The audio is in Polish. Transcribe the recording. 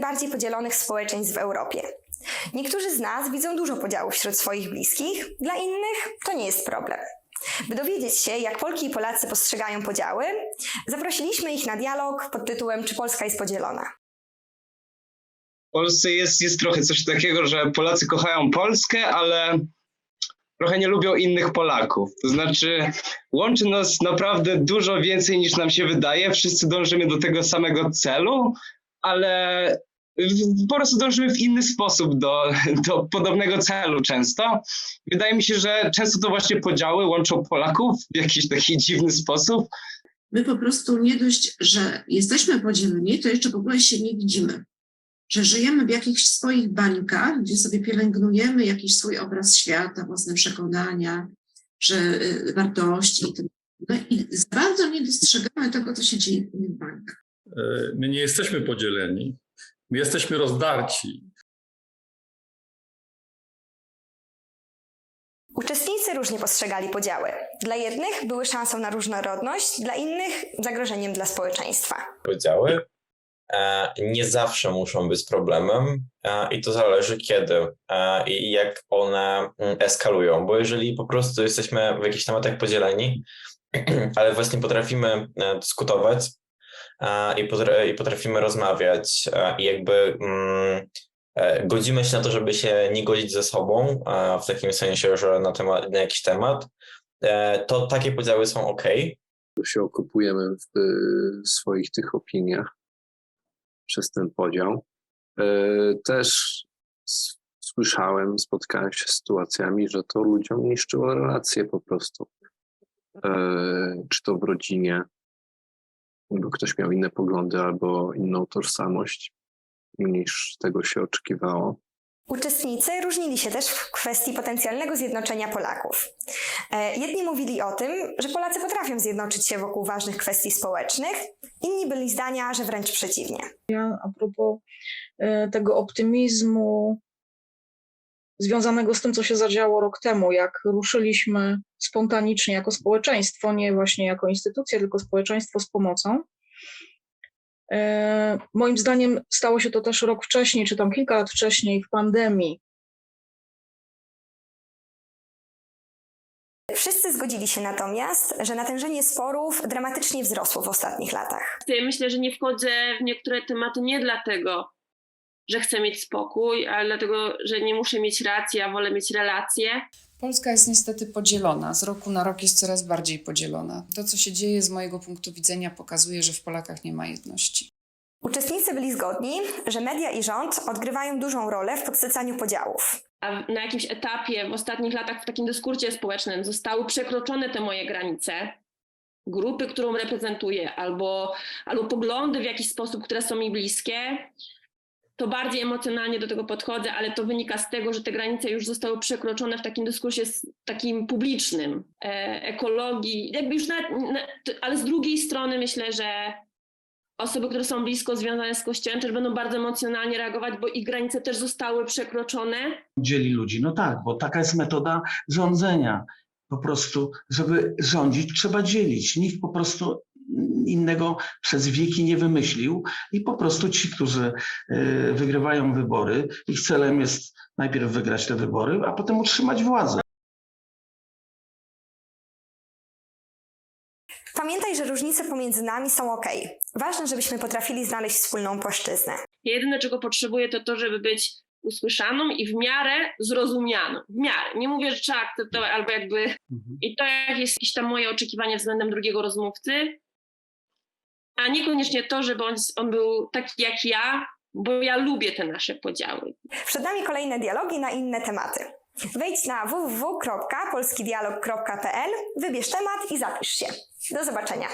najbardziej podzielonych społeczeństw w Europie. Niektórzy z nas widzą dużo podziałów wśród swoich bliskich, dla innych to nie jest problem. By dowiedzieć się, jak Polki i Polacy postrzegają podziały, zaprosiliśmy ich na dialog pod tytułem Czy Polska jest podzielona? W Polsce jest, jest trochę coś takiego, że Polacy kochają Polskę, ale trochę nie lubią innych Polaków. To znaczy, łączy nas naprawdę dużo więcej niż nam się wydaje. Wszyscy dążymy do tego samego celu, ale po prostu dążymy w inny sposób do, do podobnego celu często. Wydaje mi się, że często to właśnie podziały łączą Polaków w jakiś taki dziwny sposób. My po prostu nie dość, że jesteśmy podzieleni, to jeszcze w ogóle się nie widzimy. Że żyjemy w jakichś swoich bańkach, gdzie sobie pielęgnujemy jakiś swój obraz świata, własne przekonania, że y, wartości. i tak dalej. No i za bardzo nie dostrzegamy tego, co się dzieje w innych bańkach. E, My nie jesteśmy podzieleni. My jesteśmy rozdarci. Uczestnicy różnie postrzegali podziały. Dla jednych były szansą na różnorodność, dla innych zagrożeniem dla społeczeństwa. podziały e, nie zawsze muszą być problemem e, i to zależy kiedy e, i jak one mm, eskalują, bo jeżeli po prostu jesteśmy w jakichś tematach podzieleni, ale właśnie potrafimy dyskutować i, potra- i potrafimy rozmawiać e, i jakby mm, e, godzimy się na to, żeby się nie godzić ze sobą, e, w takim sensie, że na, temat, na jakiś temat, e, to takie podziały są ok. się okupujemy w y, swoich tych opiniach przez ten podział. E, Też słyszałem, spotkałem się z sytuacjami, że to ludziom niszczyło relacje po prostu. E, Czy to w rodzinie, bo ktoś miał inne poglądy albo inną tożsamość niż tego się oczekiwało. Uczestnicy różnili się też w kwestii potencjalnego zjednoczenia Polaków. E, Jedni mówili o tym, że Polacy potrafią zjednoczyć się wokół ważnych kwestii społecznych, inni byli zdania, że wręcz przeciwnie. a propos e, tego optymizmu związanego z tym, co się zadziało rok temu, jak ruszyliśmy spontanicznie jako społeczeństwo, nie właśnie jako instytucja, tylko społeczeństwo z pomocą. E, Moim zdaniem stało się to też rok wcześniej, czy tam kilka lat wcześniej w pandemii. Wszyscy zgodzili się natomiast, że natężenie sporów dramatycznie wzrosło w ostatnich latach. Ja myślę, że nie wchodzę w niektóre tematy nie dlatego, że chcę mieć spokój, ale dlatego, że nie muszę mieć racji, a wolę mieć relacje. Polska jest niestety podzielona. Z roku na rok jest coraz bardziej podzielona. To, co się dzieje z mojego punktu widzenia, pokazuje, że w Polakach nie ma jedności. Uczestnicy byli zgodni, że media i rząd odgrywają dużą rolę w podsycaniu podziałów. A na jakimś etapie w ostatnich latach w takim dyskursie społecznym zostały przekroczone te moje granice, grupy, którą reprezentuję, albo, albo poglądy w jakiś sposób, które są mi bliskie, to bardziej emocjonalnie do tego podchodzę, ale to wynika z tego, że te granice już zostały przekroczone w takim dyskursie takim publicznym, e, ekologii, jakby już na, ale z drugiej strony myślę, że osoby, które są blisko związane z Kościołem, też będą bardzo emocjonalnie reagować, bo ich granice też zostały przekroczone. dzieli ludzi. No tak, bo taka jest metoda rządzenia. Po prostu, żeby rządzić, trzeba dzielić. Nikt po prostu innego przez wieki nie wymyślił i po prostu ci, którzy y, wygrywają wybory, ich celem jest najpierw wygrać te wybory, a potem utrzymać władzę. Pamiętaj, że różnice pomiędzy nami są ok. Ważne, żebyśmy potrafili znaleźć wspólną płaszczyznę. Ja jedyne, czego potrzebuję, to to, żeby być usłyszaną i w miarę zrozumianą. W miarę. Nie mówię, że trzeba akceptować, albo jakby... I to jak jest jakieś tam moje oczekiwanie względem drugiego rozmówcy, a niekoniecznie to, żeby on, on był taki jak ja, bo ja lubię te nasze podziały. Przed nami kolejne dialogi na inne tematy. Wejdź na www.polskidialog.pl, wybierz temat i zapisz się. Do zobaczenia.